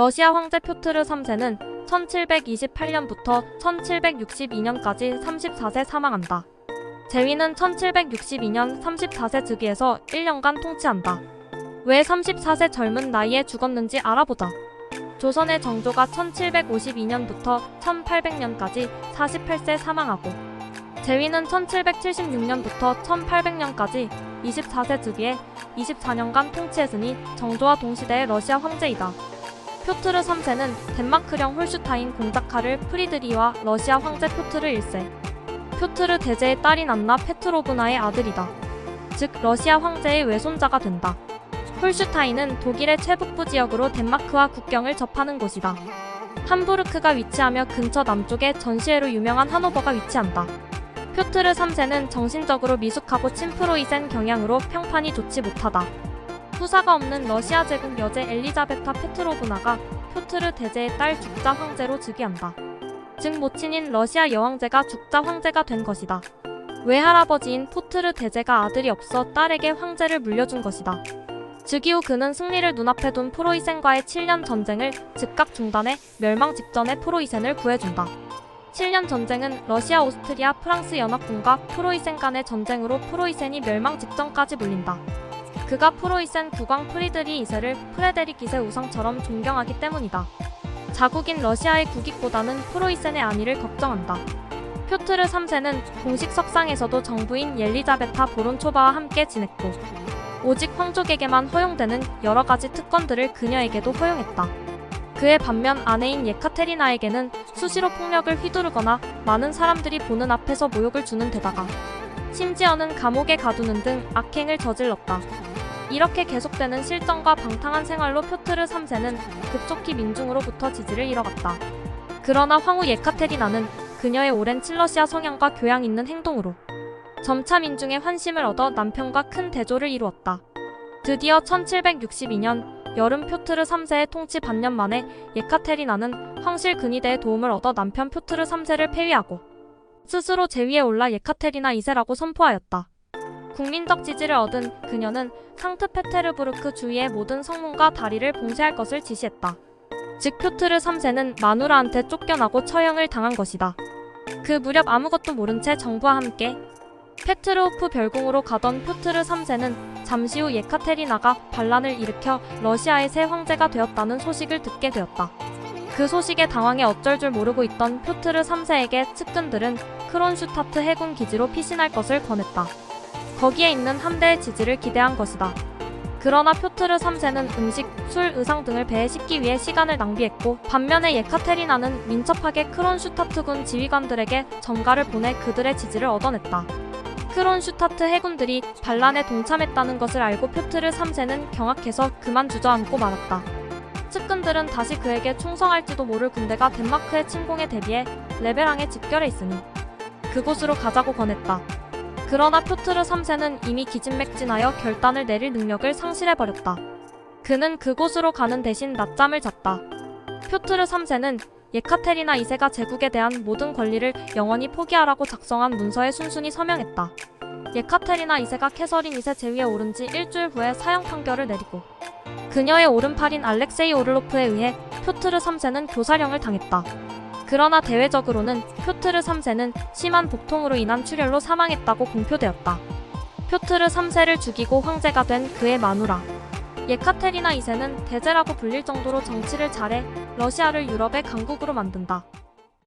러시아 황제 표트르 3세는 1728년부터 1762년까지 34세 사망한다. 제위는 1762년 34세 즉위에서 1년간 통치한다. 왜 34세 젊은 나이에 죽었는지 알아보자. 조선의 정조가 1752년부터 1800년까지 48세 사망하고 제위는 1776년부터 1800년까지 24세 즉위에 24년간 통치했으니 정조와 동시대의 러시아 황제이다. 표트르 3세는 덴마크령 홀슈타인 공작카를 프리드리와 러시아 황제 표트르 1세, 표트르 대제의 딸인 안나 페트로브나의 아들이다. 즉 러시아 황제의 외손자가 된다. 홀슈타인은 독일의 최북부 지역으로 덴마크와 국경을 접하는 곳이다. 함부르크가 위치하며 근처 남쪽에 전시회로 유명한 하노버가 위치한다. 표트르 3세는 정신적으로 미숙하고 침프로이 센 경향으로 평판이 좋지 못하다. 후사가 없는 러시아 제국 여제 엘리자베타 페트로브나가 표트르 대제의 딸 죽자 황제로 즉위한다. 즉 모친인 러시아 여왕제가 죽자 황제가 된 것이다. 외할아버지인 포트르 대제가 아들이 없어 딸에게 황제를 물려준 것이다. 즉위 후 그는 승리를 눈앞에 둔 프로이센과의 7년 전쟁을 즉각 중단해 멸망 직전에 프로이센을 구해준다. 7년 전쟁은 러시아, 오스트리아, 프랑스 연합군과 프로이센 간의 전쟁으로 프로이센이 멸망 직전까지 몰린다. 그가 프로이센 국왕 프리드리 2세를 프레데릭 2세 우상처럼 존경하기 때문이다. 자국인 러시아의 국익보다는 프로이센의 안위를 걱정한다. 표트르 3세는 공식 석상에서도 정부인 옐리자베타 보론초바와 함께 지냈고 오직 황족에게만 허용되는 여러 가지 특권들을 그녀에게도 허용했다. 그의 반면 아내인 예카테리나에게는 수시로 폭력을 휘두르거나 많은 사람들이 보는 앞에서 모욕을 주는 데다가 심지어는 감옥에 가두는 등 악행을 저질렀다. 이렇게 계속되는 실정과 방탕한 생활로 표트르 3세는 급속히 민중으로부터 지지를 잃어갔다. 그러나 황후 예카테리나는 그녀의 오랜 칠러시아 성향과 교양 있는 행동으로 점차 민중의 환심을 얻어 남편과 큰 대조를 이루었다. 드디어 1762년 여름 표트르 3세의 통치 반년 만에 예카테리나는 황실 근위대의 도움을 얻어 남편 표트르 3세를 폐위하고 스스로 제위에 올라 예카테리나 2세라고 선포하였다. 국민적 지지를 얻은 그녀는 상트 페테르부르크 주위의 모든 성문과 다리를 봉쇄할 것을 지시했다. 즉 표트르 3세는 마누라한테 쫓겨나고 처형을 당한 것이다. 그 무렵 아무것도 모른 채 정부와 함께 페트로프 별궁으로 가던 표트르 3세는 잠시 후 예카테리나가 반란을 일으켜 러시아의 새 황제가 되었다는 소식을 듣게 되었다. 그 소식에 당황해 어쩔 줄 모르고 있던 표트르 3세에게 측근들은 크론슈타트 해군 기지로 피신할 것을 권했다. 거기에 있는 함대의 지지를 기대한 것이다. 그러나 표트르 3세는 음식, 술, 의상 등을 배에 싣기 위해 시간을 낭비했고 반면에 예카테리나는 민첩하게 크론슈타트군 지휘관들에게 전가를 보내 그들의 지지를 얻어냈다. 크론슈타트 해군들이 반란에 동참했다는 것을 알고 표트르 3세는 경악해서 그만 주저앉고 말았다. 측근들은 다시 그에게 충성할지도 모를 군대가 덴마크의 침공에 대비해 레베랑에 집결해 있으니 그곳으로 가자고 권했다. 그러나 표트르 3세는 이미 기진맥진하여 결단을 내릴 능력을 상실해버렸다. 그는 그곳으로 가는 대신 낮잠을 잤다. 표트르 3세는 예카테리나 2세가 제국에 대한 모든 권리를 영원히 포기하라고 작성한 문서에 순순히 서명했다. 예카테리나 2세가 캐서린 2세 제위에 오른 지 일주일 후에 사형 판결을 내리고 그녀의 오른팔인 알렉세이 오르로프에 의해 표트르 3세는 교사령을 당했다. 그러나 대외적으로는 표트르 3세는 심한 복통으로 인한 출혈로 사망했다고 공표되었다. 표트르 3세를 죽이고 황제가 된 그의 마누라. 예카테리나 2세는 대제라고 불릴 정도로 정치를 잘해 러시아를 유럽의 강국으로 만든다.